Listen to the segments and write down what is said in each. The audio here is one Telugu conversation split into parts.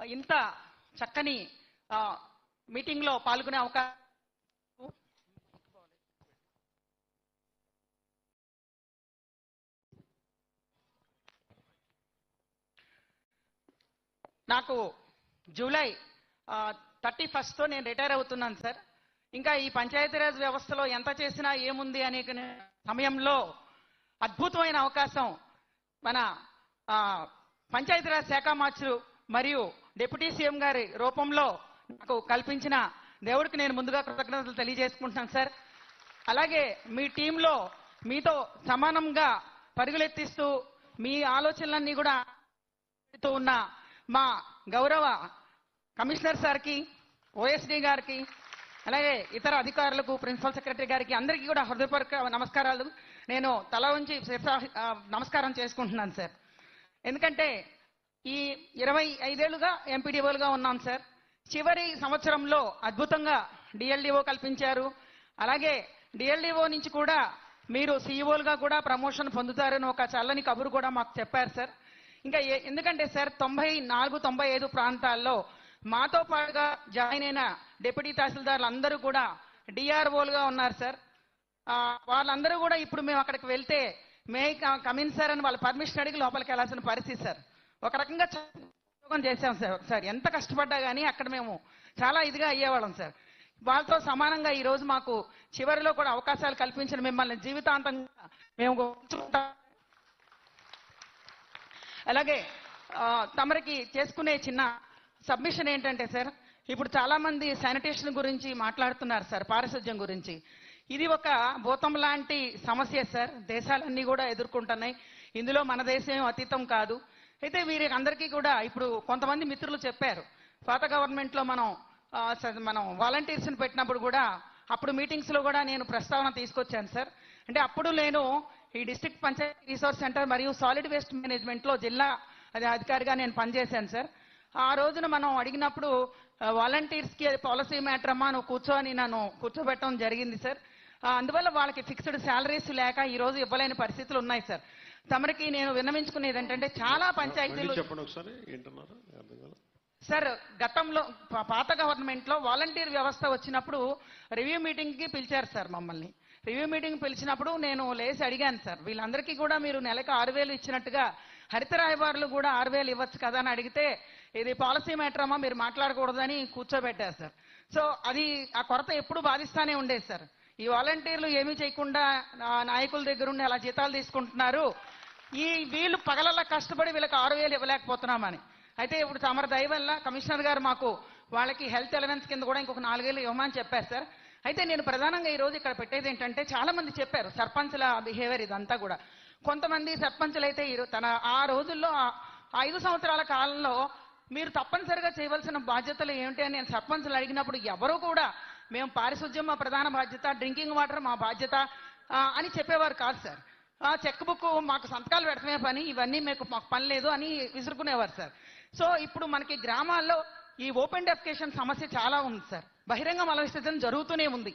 ఇంత చక్కని మీటింగ్లో పాల్గొనే అవకాశం నాకు జూలై థర్టీ ఫస్ట్తో నేను రిటైర్ అవుతున్నాను సార్. ఇంకా ఈ పంచాయతీరాజ్ వ్యవస్థలో ఎంత చేసినా ఏముంది అనే సమయంలో అద్భుతమైన అవకాశం మన పంచాయతీరాజ్ శాఖ మార్చులు మరియు డిప్యూటీ సీఎం గారి రూపంలో నాకు కల్పించిన దేవుడికి నేను ముందుగా కృతజ్ఞతలు తెలియజేసుకుంటున్నాను సార్. అలాగే మీ టీంలో మీతో సమానంగా పరుగులెత్తిస్తూ మీ ఆలోచనలన్నీ కూడా ఉన్న మా గౌరవ కమిషనర్ సార్కి ఓఎస్డి గారికి అలాగే ఇతర అధికారులకు ప్రిన్సిపల్ సెక్రటరీ గారికి అందరికీ కూడా హృదయపూర్వక నమస్కారాలు. నేను తల ఉంచి నమస్కారం చేసుకుంటున్నాను సార్. ఎందుకంటే ఈ ఇరవై ఐదేళ్ళుగా ఎంపీడీఓలుగా ఉన్నాం సార్. చివరి సంవత్సరంలో అద్భుతంగా డిఎల్డిఓ కల్పించారు. అలాగే డిఎల్డిఓ నుంచి కూడా మీరు సీఈఓలుగా కూడా ప్రమోషన్ పొందుతారని ఒక చల్లని కబురు కూడా మాకు చెప్పారు సార్. ఇంకా ఏ- ఎందుకంటే సార్ తొంభై నాలుగు తొంభై ఐదు ప్రాంతాల్లో మాతో పాటుగా జాయిన్ అయిన డిప్యూటీ తహసీల్దార్లు అందరూ కూడా డిఆర్ఓలుగా ఉన్నారు సార్. వాళ్ళందరూ కూడా ఇప్పుడు మేము అక్కడికి వెళ్తే మే కమిన్ సార్ అని వాళ్ళ పర్మిషన్ అడిగి లోపలికి వెళ్ళాల్సిన పరిస్థితి సార్. ఒక రకంగా ఉద్యోగం చేశాం సార్ సార్ ఎంత కష్టపడ్డా కానీ అక్కడ మేము చాలా ఇదిగా అయ్యేవాళ్ళం సార్. వాళ్ళతో సమానంగా ఈ రోజు మాకు చివరిలో కూడా అవకాశాలు కల్పించిన మిమ్మల్ని జీవితాంతంగా మేము అలాగే తమరికి చేసుకునే చిన్న సబ్మిషన్ ఏంటంటే సార్ ఇప్పుడు చాలా మంది శానిటేషన్ గురించి మాట్లాడుతున్నారు సార్ పారిశుధ్యం గురించి. ఇది ఒక భూతం లాంటి సమస్య సార్. దేశాలన్నీ కూడా ఎదుర్కొంటున్నాయి. ఇందులో మన దేశం అతీతం కాదు. అయితే వీరి అందరికీ కూడా ఇప్పుడు కొంతమంది మిత్రులు చెప్పారు. పాత గవర్నమెంట్లో మనం మనం వాలంటీర్స్ పెట్టినప్పుడు కూడా అప్పుడు మీటింగ్స్లో కూడా నేను ప్రస్తావన తీసుకొచ్చాను సార్. అంటే అప్పుడు నేను ఈ డిస్ట్రిక్ట్ పంచాయతీ రిసోర్స్ సెంటర్ మరియు సాలిడ్ వేస్ట్ మేనేజ్మెంట్లో జిల్లా అది అధికారిగా నేను పనిచేశాను సార్. ఆ రోజున మనం అడిగినప్పుడు వాలంటీర్స్కి పాలసీ మ్యాటర్ అమ్మా నువ్వు కూర్చోని నన్ను కూర్చోబెట్టడం జరిగింది సార్. అందువల్ల వాళ్ళకి ఫిక్స్డ్ శాలరీస్ లేక ఈ రోజు ఇవ్వలేని పరిస్థితులు ఉన్నాయి సార్. తమరికి నేను విన్నవించుకునేది ఏంటంటే చాలా పంచాయతీలు చెప్పండి ఒకసారి ఏంటన్నారు? సార్ గతంలో పాత గవర్నమెంట్లో వాలంటీర్ వ్యవస్థ వచ్చినప్పుడు రివ్యూ మీటింగ్కి పిలిచారు సార్ మమ్మల్ని. రివ్యూ మీటింగ్ పిలిచినప్పుడు నేను లేచి అడిగాను సార్. వీళ్ళందరికీ కూడా మీరు నెలకు ఆరు వేలు ఇచ్చినట్టుగా హరిత రాయబారులు కూడా ఆరు వేలు ఇవ్వచ్చు కదా అని అడిగితే ఇది పాలసీ మ్యాటర్ అమ్మా మీరు మాట్లాడకూడదని కూర్చోబెట్టారు సార్. సో అది ఆ కొరత ఎప్పుడు బాధిస్తానే ఉండేది సార్. ఈ వాలంటీర్లు ఏమీ చేయకుండా నాయకుల దగ్గర ఉండి అలా జీతాలు తీసుకుంటున్నారు. ఈ వీళ్ళు పగలల్లా కష్టపడి వీళ్ళకి ఆరు వేలు ఇవ్వలేకపోతున్నామని. అయితే ఇప్పుడు తమరి దయ వల్ల కమిషనర్ గారు మాకు వాళ్ళకి హెల్త్ ఎలవెన్స్ కింద కూడా ఇంకొక నాలుగేళ్ళు ఇవ్వమని చెప్పారు సార్. అయితే నేను ప్రధానంగా ఈరోజు ఇక్కడ పెట్టేది ఏంటంటే చాలా మంది చెప్పారు సర్పంచ్ల బిహేవియర్ ఇదంతా కూడా. కొంతమంది సర్పంచ్లు అయితే తన ఆ రోజుల్లో ఐదు సంవత్సరాల కాలంలో మీరు తప్పనిసరిగా చేయవలసిన బాధ్యతలు ఏమిటి అని నేను సర్పంచ్లు అడిగినప్పుడు ఎవరూ కూడా మేము పారిశుద్ధ్యం మా ప్రధాన బాధ్యత డ్రింకింగ్ వాటర్ మా బాధ్యత అని చెప్పేవారు కాదు సార్. ఆ చెక్ బుక్ మాకు సంతకాలు పెడతమే పని ఇవన్నీ మీకు మాకు పని లేదు అని విసురుకునేవారు సార్. సో ఇప్పుడు మనకి గ్రామాల్లో ఈ ఓపెన్ డెఫికేషన్ సమస్య చాలా ఉంది సార్. బహిరంగ మలవిసర్జన జరుగుతూనే ఉంది.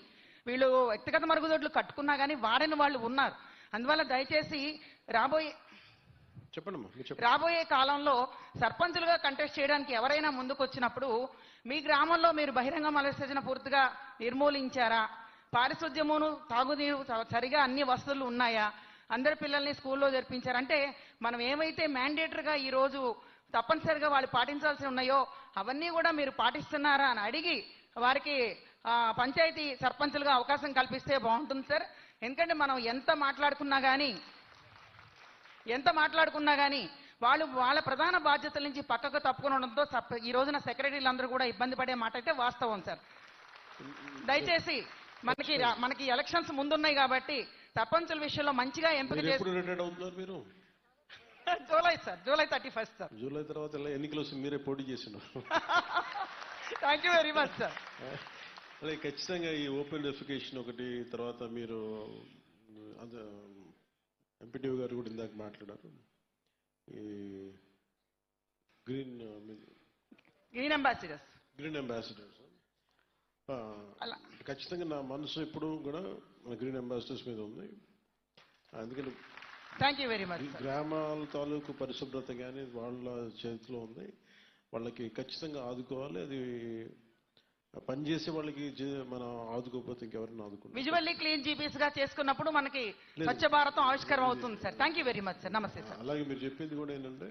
వీళ్ళు వ్యక్తిగత మరుగుదొడ్లు కట్టుకున్నా కానీ వాడని వాళ్ళు ఉన్నారు. అందువల్ల దయచేసి రాబోయే చెప్పండి రాబోయే కాలంలో సర్పంచులుగా కంటెస్ట్ చేయడానికి ఎవరైనా ముందుకు వచ్చినప్పుడు మీ గ్రామంలో మీరు బహిరంగ మల విసర్జన పూర్తిగా నిర్మూలించారా? పారిశుద్ధ్యమును తాగునీరు సరిగా అన్ని వసతులు ఉన్నాయా? అందరి పిల్లల్ని స్కూల్లో జరిపించారు? అంటే మనం ఏమైతే మ్యాండేటరీగా ఈ రోజు తప్పనిసరిగా వాళ్ళు పాటించాల్సి ఉన్నాయో అవన్నీ కూడా మీరు పాటిస్తున్నారా అని అడిగి వారికి పంచాయతీ సర్పంచులుగా అవకాశం కల్పిస్తే బాగుంటుంది సార్. ఎందుకంటే మనం ఎంత మాట్లాడుకున్నా కానీ ఎంత మాట్లాడుకున్నా కానీ వాళ్ళు వాళ్ళ ప్రధాన బాధ్యతల నుంచి పక్కకు తప్పుకుని ఉండడంతో ఈ రోజున సెక్రటరీలు అందరూ కూడా ఇబ్బంది పడే మాట అయితే వాస్తవం సార్. దయచేసి మనకి మనకి ఎలక్షన్స్ ముందున్నాయి కాబట్టి సర్పంచుల విషయంలో మంచిగా ఎంపిక చేసి July sir. July thirty first sir. July తర్వాత ఎన్నికలు వస్తే మీరే పోటీ చేసినారు? Thank you very much sir అదే ఖచ్చితంగా ఈ ఓపెన్ డెఫికేషన్ ఒకటి తర్వాత మీరు అదే ఎంపీటీఓ గారు కూడా ఇందాక మాట్లాడారు. ఈ green green ambassadors. Green ambassadors. అలా. ఖచ్చితంగా నా మనసు ఎప్పుడు కూడా గ్రీన్ అంబాసిడర్స్ మీద ఉంది. అందుకని థ్యాంక్ యూ వెరీ మచ్ గ్రామాల తాలూకు పరిశుభ్రత కానీ వాళ్ళ చేతిలో ఉంది. వాళ్ళకి ఖచ్చితంగా ఆదుకోవాలి. అది పనిచేసే వాళ్ళకి మనం ఆదుకోకపోతే ఇంకెవరిని ఆదుకుంటాం విజువల్లీ క్లీన్ జీపీస్గా చేసుకున్నప్పుడు మనకి. స్వచ్ఛ భారతం ఆవిష్కారం అవుతుంది sir. Thank you very much sir నమస్తే సార్ అలాగే మీరు చెప్పింది కూడా ఏంటంటే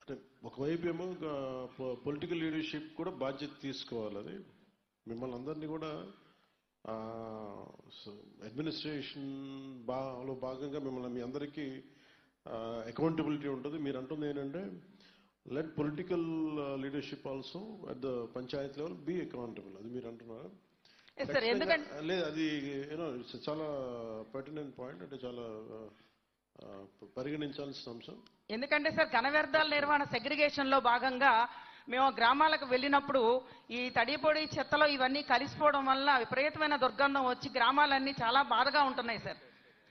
అంటే ఒకవైపు ఏమో పొలిటికల్ లీడర్షిప్ కూడా బాధ్యత తీసుకోవాలి అది మిమ్మల్ని అందరినీ కూడా అడ్మినిస్ట్రేషన్ బాలో భాగంగా మిమ్మల్ని మీ అందరికీ అకౌంటబిలిటీ ఉంటుంది. మీరు అంటుంది ఏంటంటే let political leadership also at the panchayat level be accountable అది మీరు అంటున్నారా? ఖచ్చితంగా- లేదు అది యూనో ఇట్స్ చాలా పర్టినెంట్ పాయింట్ అంటే చాలా ఆ, పరిగణించాల్సిన అంశం. ఎందుకంటే సార్ ఘన వ్యర్థాల నిర్వహణ సెగ్రిగేషన్లో భాగంగా మేము గ్రామాలకు వెళ్ళినప్పుడు ఈ తడిపొడి చెత్తలో ఇవన్నీ కలిసిపోవడం వల్ల విపరీతమైన దుర్గంధం వచ్చి గ్రామాలన్నీ చాలా బాధగా ఉంటున్నాయి సార్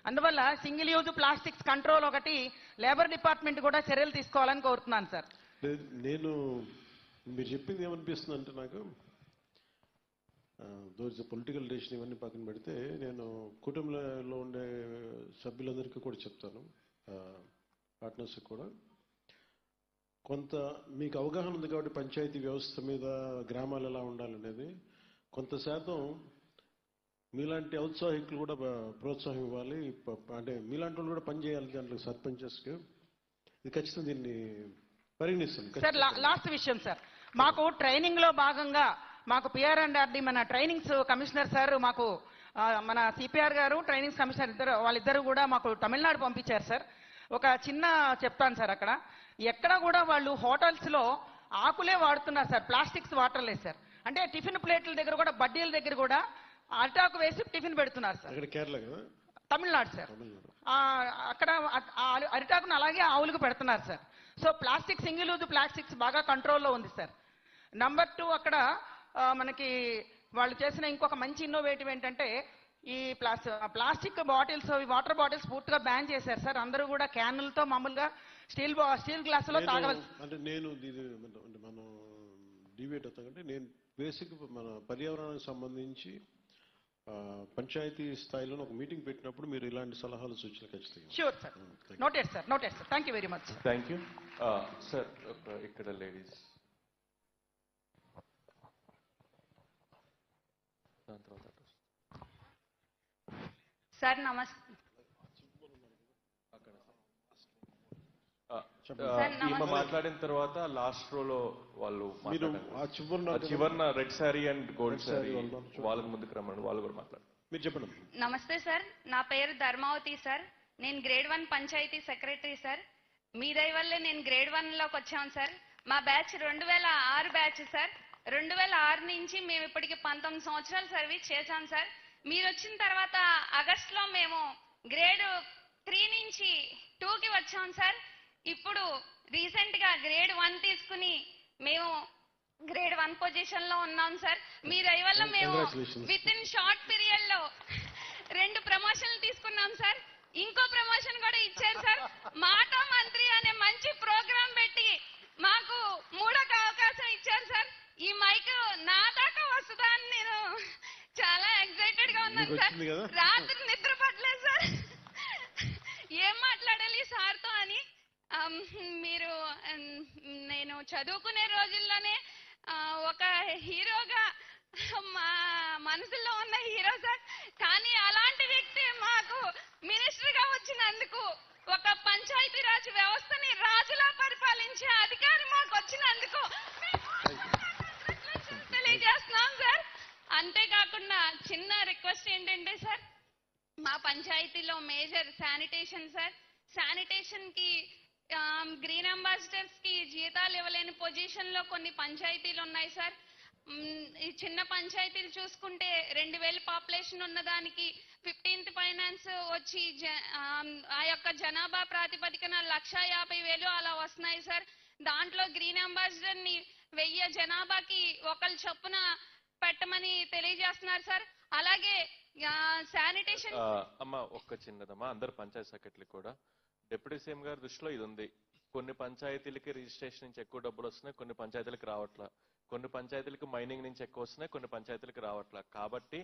అందువల్ల సింగిల్ యూజ్ ప్లాస్టిక్స్ కంట్రోల్ ఒకటి లేబర్ డిపార్ట్మెంట్ కూడా చర్యలు తీసుకోవాలని కోరుతున్నాను సార్ లేదు, నేను మీరు చెప్పింది ఏమనిపిస్తుంది అంటే నాకు దోస్ పొలిటికల్ రేషన్ ఇవన్నీ పక్కన పెడితే నేను కుటుంబంలో ఉండే సభ్యులందరికీ కూడా చెప్తాను పార్ట్నర్స్కి కూడా. కొంత మీకు అవగాహన ఉంది కాబట్టి పంచాయతీ వ్యవస్థ మీద గ్రామాలు ఎలా ఉండాలనేది కొంత శాతం మీలాంటి ఔత్సాహికులు కూడా ప్రోత్సాహం ఇవ్వాలి అంటే మీలాంటి వాళ్ళు కూడా పనిచేయాలి దాంట్లో సర్పంచెస్కి. ఇది ఖచ్చితంగా దీన్ని సార్ లాస్ట్ విషయం సార్ మాకు ట్రైనింగ్లో భాగంగా మాకు పిఆర్ అండ్ ఆర్డి మన ట్రైనింగ్స్ కమిషనర్ సార్ మాకు మన సిపిఆర్ గారు ట్రైనింగ్స్ కమిషనర్ ఇద్దరు వాళ్ళిద్దరు కూడా మాకు తమిళనాడు పంపించారు సార్ ఒక చిన్న చెప్తాను సార్ అక్కడ. ఎక్కడ కూడా వాళ్ళు హోటల్స్లో ఆకులే వాడుతున్నారు సార్ ప్లాస్టిక్స్ వాటర్లేదు సార్ అంటే టిఫిన్ ప్లేట్ల దగ్గర కూడా బడ్డీల దగ్గర కూడా అటాకు వేసి టిఫిన్ పెడుతున్నారు సార్ కేరళ తమిళనాడు సార్. అక్కడ అరిటాకును అలాగే ఆవులకు పెడుతున్నారు sir. So plastic single use plastics బాగా కంట్రోల్లో ఉంది సార్. నంబర్ టూ అక్కడ మనకి వాళ్ళు చేసిన ఇంకొక మంచి ఇన్నోవేటివ్ ఏంటంటే ఈ plas plastic bottles water bottles పూర్తిగా బ్యాన్ చేశారు సార్. అందరూ కూడా క్యానులతో మామూలుగా స్టీల్ స్టీల్ గ్లాసులో తాగవలసి అంటే నేను బేసిక్ మన పర్యావరణానికి సంబంధించి పంచాయతీ స్థాయిలో ఒక మీటింగ్ పెట్టినప్పుడు మీరు ఇలాంటి సలహాలు సూచనలు ఖచ్చితంగా sure sir noted sir noted sir thank you very much thank you sir ఇక్కడ లేడీస్ దాని తర్వాత. సార్ నమస్తే ఆ, చెప్పండి. ఆ, సార్, ఈమె నమస్తే. మాట్లాడిన తర్వాత లాస్ట్ రోలో వాళ్ళు మీరు మాట్లాడారు. ఆ చివరిన ఆ చివరిన red sari and gold sari. వాళ్ళకి ముందుకు రమ్మని వాళ్ళు కూడా మాట్లాడారు. మీరు చెప్పండి. నమస్తే సార్ నా పేరు ధర్మావతి సార్. నేను grade one panchayat secretary sir. మీ దయ వల్లే నేను గ్రేడ్ వన్లోకి వచ్చాను సార్. మా బ్యాచ్ రెండు వేల ఆరు బ్యాచ్ సార్. రెండు వేల ఆరు నుంచి మేము ఇప్పటికి పంతొమ్మిది సంవత్సరాలు సర్వీస్ చేశాం సార్. మీరు వచ్చిన తర్వాత ఆగస్ట్లో మేము గ్రేడ్ త్రీ నుంచి టూ కి వచ్చాం సార్. ఇప్పుడు రీసెంట్గా గ్రేడ్ వన్ తీసుకుని మేము గ్రేడ్ వన్ పొజిషన్లో ఉన్నాం సార్ మీ దయ వల్ల మేము. విత్ ఇన్ షార్ట్ పీరియడ్లో రెండు ప్రమోషన్లు తీసుకున్నాం సార్ ఇంకో ప్రమోషన్ కూడా ఇచ్చారు సార్ మాట మంత్రి అనే మంచి ప్రోగ్రాం పెట్టి మాకు మూడొక అవకాశం ఇచ్చారు సార్ ఈ మైక్ నా దాకా వస్తుందా అని నేను చాలా ఎక్సైటెడ్గా ఉన్నాను సార్? రాత్రి నిద్ర మీరు నేను చదువుకునే రోజుల్లోనే ఒక హీరోగా మా మనసులో ఉన్న హీరో సార్. కానీ అలాంటి వ్యక్తి మాకు మినిస్టర్గా వచ్చినందుకు ఒక పంచాయతీ రాజ్ వ్యవస్థని రాజులా పరిపాలించే అధికారి మాకు వచ్చినందుకు తెలియజేస్తున్నాం సార్. అంతేకాకుండా చిన్న రిక్వెస్ట్ ఏంటంటే సార్ మా పంచాయతీలో మేజర్ శానిటేషన్ సార్. శానిటేషన్కి Um, గ్రీన్ అంబాసిడర్స్కి జీతాలు ఇవ్వలేని పొజిషన్లో కొన్ని పంచాయతీలు ఉన్నాయి సార్ mm, ఈ చిన్న పంచాయతీలు చూసుకుంటే రెండు వేల పాపులేషన్ ఉన్న దానికి ఫిఫ్టీన్త్ ఫైనాన్స్ వచ్చి um, ఆ యొక్క జనాభా ప్రాతిపదికన లక్ష యాభై వేలు అలా వస్తున్నాయి సార్ దాంట్లో గ్రీన్ అంబాసిడర్ని వెయ్యి జనాభాకి ఒకళ్ళు చొప్పున పెట్టమని తెలియజేస్తున్నారు సార్ అలాగే శానిటేషన్ అమ్మ ఒక్క చిన్నదమ్మా. అందరు పంచాయత్ సెక్రటరీ కూడా డిప్యూటీ సీఎం గారి దృష్టిలో ఇది ఉంది కొన్ని పంచాయతీలకి రిజిస్ట్రేషన్ నుంచి ఎక్కువ డబ్బులు వస్తున్నాయి కొన్ని పంచాయతీలకు రావట్లా. కొన్ని పంచాయతీలకు మైనింగ్ నుంచి ఎక్కువ వస్తున్నాయి కొన్ని పంచాయతీలకు రావట్లా. కాబట్టి